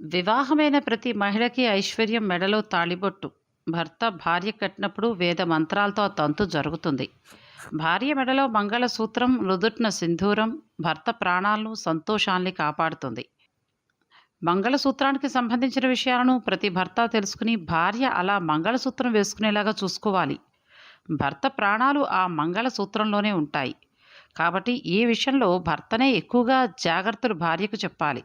వివాహమైన ప్రతి మహిళకి ఐశ్వర్యం మెడలో తాళిబొట్టు. భర్త భార్య కట్టినప్పుడు వేద మంత్రాలతో ఆ తంతు జరుగుతుంది. భార్య మెడలో మంగళసూత్రం నుదుట్న సింధూరం భర్త ప్రాణాలను సంతోషాన్ని కాపాడుతుంది. మంగళసూత్రానికి సంబంధించిన విషయాలను ప్రతి భర్త తెలుసుకుని భార్య అలా మంగళసూత్రం వేసుకునేలాగా చూసుకోవాలి. భర్త ప్రాణాలు ఆ మంగళసూత్రంలోనే ఉంటాయి. కాబట్టి ఈ విషయంలో భర్తనే ఎక్కువగా జాగ్రత్తలు భార్యకు చెప్పాలి.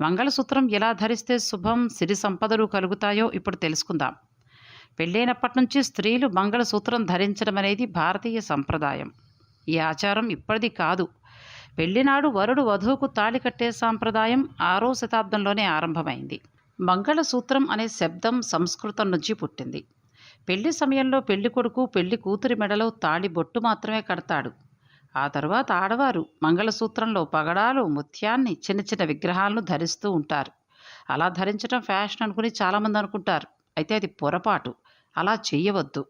మంగళసూత్రం ఎలా ధరిస్తే శుభం సిరి సంపదలు కలుగుతాయో ఇప్పుడు తెలుసుకుందాం. పెళ్ళైనప్పటి నుంచి స్త్రీలు మంగళసూత్రం ధరించడం అనేది భారతీయ సంప్రదాయం. ఈ ఆచారం ఇప్పటిది కాదు. పెళ్ళినాడు వరుడు వధువుకు తాళి కట్టే సాంప్రదాయం ఆరో శతాబ్దంలోనే ఆరంభమైంది. మంగళసూత్రం అనే శబ్దం సంస్కృతం నుంచి పుట్టింది. పెళ్ళి సమయంలో పెళ్ళి కొడుకు పెళ్ళి కూతురి మెడలో తాళి బొట్టు మాత్రమే కడతాడు. ఆ తర్వాత ఆడవారు మంగళసూత్రంలో పగడాలు ముత్యాన్ని చిన్న చిన్న విగ్రహాలను ధరిస్తూ ఉంటారు. అలా ధరించడం ఫ్యాషన్ అనుకుని చాలామంది అనుకుంటారు. అయితే అది పొరపాటు. అలా చేయవద్దు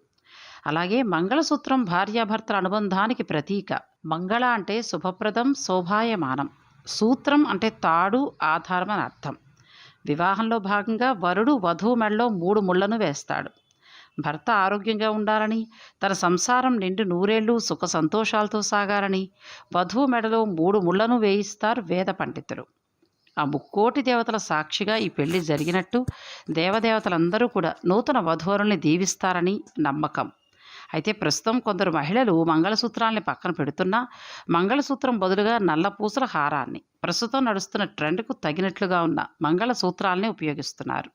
అలాగే మంగళసూత్రం భార్యాభర్తల అనుబంధానికి ప్రతీక. మంగళ అంటే శుభప్రదం శోభాయమానం. సూత్రం అంటే తాడు ఆధారం అని అర్థం. వివాహంలో భాగంగా వరుడు వధువు మెడలో మూడు ముళ్ళను వేస్తాడు. భర్త ఆరోగ్యంగా ఉండాలని తన సంసారం నిండు నూరేళ్ళు సుఖ సంతోషాలతో సాగాలని వధువు మెడలో మూడు ముళ్ళను వేయిస్తారు వేద పండితులు. ఆ ముక్కోటి దేవతల సాక్షిగా ఈ పెళ్ళి జరిగినట్టు దేవదేవతలందరూ కూడా నూతన వధువరుల్ని దీవిస్తారని నమ్మకం. అయితే ప్రస్తుతం కొందరు మహిళలు మంగళసూత్రాల్ని పక్కన పెడుతున్నా మంగళసూత్రం బదులుగా నల్ల పూసల హారాన్ని ప్రస్తుతం నడుస్తున్న ట్రెండ్కు తగినట్లుగా ఉన్న మంగళసూత్రాల్ని ఉపయోగిస్తున్నారు.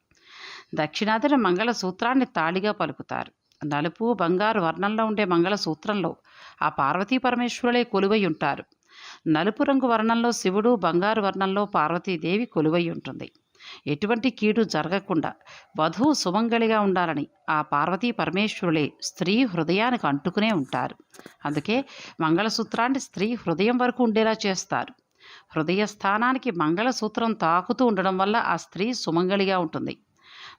దక్షిణాదిన మంగళసూత్రాన్ని తాళిగా పలుకుతారు. నలుపు బంగారు వర్ణంలో ఉండే మంగళసూత్రంలో ఆ పార్వతీ పరమేశ్వరులే కొలువై ఉంటారు. నలుపు రంగు వర్ణంలో శివుడు బంగారు వర్ణంలో పార్వతీదేవి కొలువై ఉంటుంది. ఎటువంటి కీడు జరగకుండా వధువు సుమంగళిగా ఉండాలని ఆ పార్వతీ పరమేశ్వరులే స్త్రీ హృదయానికి అంటుకునే ఉంటారు. అందుకే మంగళసూత్రాన్ని స్త్రీ హృదయం వరకు ఉండేలా చేస్తారు. హృదయ స్థానానికి మంగళసూత్రం తాకుతూ ఉండడం వల్ల ఆ స్త్రీ సుమంగళిగా ఉంటుంది.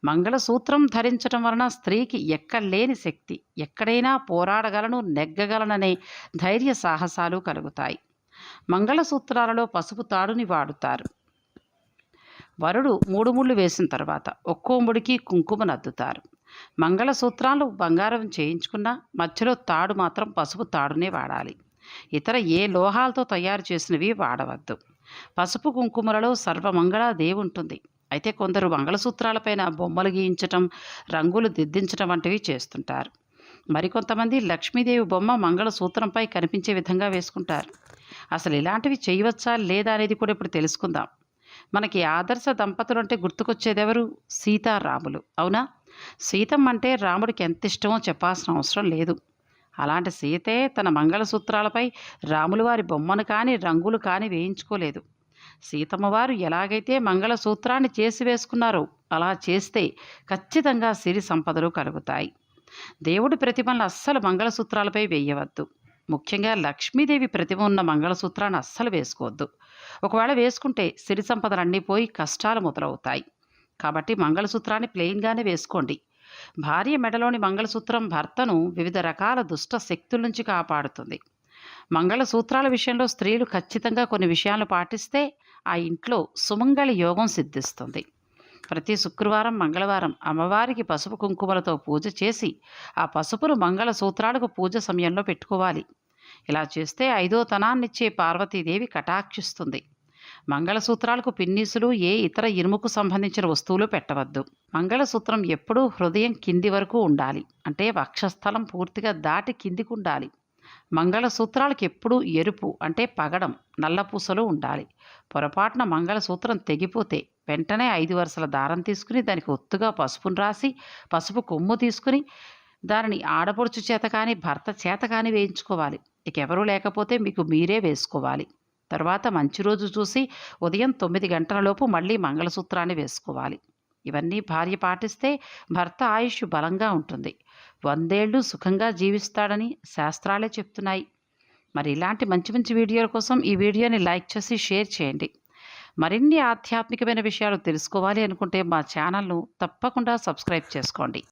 మంగళసూత్రం ధరించడం వలన స్త్రీకి ఎక్కడలేని శక్తి. ఎక్కడైనా పోరాడగలను నెగ్గగలననే ధైర్య సాహసాలు కలుగుతాయి. మంగళసూత్రాలలో పసుపు తాడుని వాడుతారు. వరుడు మూడు ముళ్ళు వేసిన తర్వాత ఒక్కో ముడికి కుంకుమ నద్దుతారు. మంగళసూత్రాలు బంగారం చేయించుకున్నా మధ్యలో తాడు మాత్రం పసుపు తాడునే వాడాలి. ఇతర ఏ లోహాలతో తయారు చేసినవి వాడవద్దు. పసుపు కుంకుమలలో సర్వమంగళ దేవి ఉంటుంది అయితే కొందరు మంగళసూత్రాలపైన బొమ్మలు గీయించటం రంగులు దిద్దించటం వంటివి చేస్తుంటారు. మరికొంతమంది లక్ష్మీదేవి బొమ్మ మంగళసూత్రంపై కనిపించే విధంగా వేసుకుంటారు. అసలు ఇలాంటివి చేయవచ్చా లేదా అనేది కూడా ఇప్పుడు తెలుసుకుందాం. మనకి ఆదర్శ దంపతులు అంటే గుర్తుకొచ్చేదెవరు? సీతారాములు. అవునా? సీతం అంటే రాముడికి ఎంత ఇష్టమో చెప్పాల్సిన అవసరం లేదు. అలాంటి సీతే తన మంగళసూత్రాలపై రాములు వారి బొమ్మను కానీ రంగులు కానీ వేయించుకోలేదు. సీతమ్మవారు ఎలాగైతే మంగళసూత్రాన్ని చేసి వేసుకున్నారో అలా చేస్తే ఖచ్చితంగా సిరి సంపదలు కలుగుతాయి. దేవుడి ప్రతిమలను అస్సలు మంగళసూత్రాలపై వేయవద్దు. ముఖ్యంగా లక్ష్మీదేవి ప్రతిమ ఉన్న మంగళసూత్రాన్ని అస్సలు వేసుకోవద్దు. ఒకవేళ వేసుకుంటే సిరి సంపదలన్నీ పోయి కష్టాలు మొదలవుతాయి. కాబట్టి మంగళసూత్రాన్ని ప్లెయిన్గానే వేసుకోండి. భార్య మెడలోని మంగళసూత్రం భర్తను వివిధ రకాల దుష్ట శక్తుల నుంచి కాపాడుతుంది. మంగళసూత్రాల విషయంలో స్త్రీలు ఖచ్చితంగా కొన్ని విషయాలు పాటిస్తే ఆ ఇంట్లో సుమంగళి యోగం సిద్ధిస్తుంది. ప్రతి శుక్రవారం మంగళవారం అమ్మవారికి పసుపు కుంకుమలతో పూజ చేసి ఆ పసుపును మంగళసూత్రాలకు పూజ సమయంలో పెట్టుకోవాలి. ఇలా చేస్తే ఐదో తనాన్నిచ్చే పార్వతీదేవి కటాక్షిస్తుంది. మంగళసూత్రాలకు పిన్నీసులు ఏ ఇతర ఇనుముకు సంబంధించిన వస్తువులు పెట్టవద్దు. మంగళసూత్రం ఎప్పుడూ హృదయం కింది వరకు ఉండాలి. అంటే వక్షస్థలం పూర్తిగా దాటి కిందికి ఉండాలి. మంగళసూత్రాలకు ఎప్పుడూ ఎరుపు అంటే పగడం నల్లపూసలు ఉండాలి. పొరపాటున మంగళసూత్రం తెగిపోతే వెంటనే ఐదు వరుసల దారం తీసుకుని దానికి ఒత్తుగా పసుపును రాసి పసుపు కొమ్ము తీసుకుని దానిని ఆడపడుచు చేత కానీ భర్త చేత కానీ వేయించుకోవాలి. ఇక ఎవరూ లేకపోతే మీకు మీరే వేసుకోవాలి. తర్వాత మంచి రోజు చూసి ఉదయం తొమ్మిది గంటల లోపు మళ్ళీ మంగళసూత్రాన్ని వేసుకోవాలి. ఇవన్నీ భార్య పాటిస్తే భర్త ఆయుష్ బలంగా ఉంటుంది. వందేళ్ళు సుఖంగా జీవిస్తాడని శాస్త్రాలే చెప్తున్నాయి. మరి ఇలాంటి మంచి మంచి వీడియోల కోసం ఈ వీడియోని లైక్ చేసి షేర్ చేయండి. మరిన్ని ఆధ్యాత్మికమైన విషయాలు తెలుసుకోవాలి అనుకుంటే మా ఛానల్ను తప్పకుండా సబ్స్క్రైబ్ చేసుకోండి.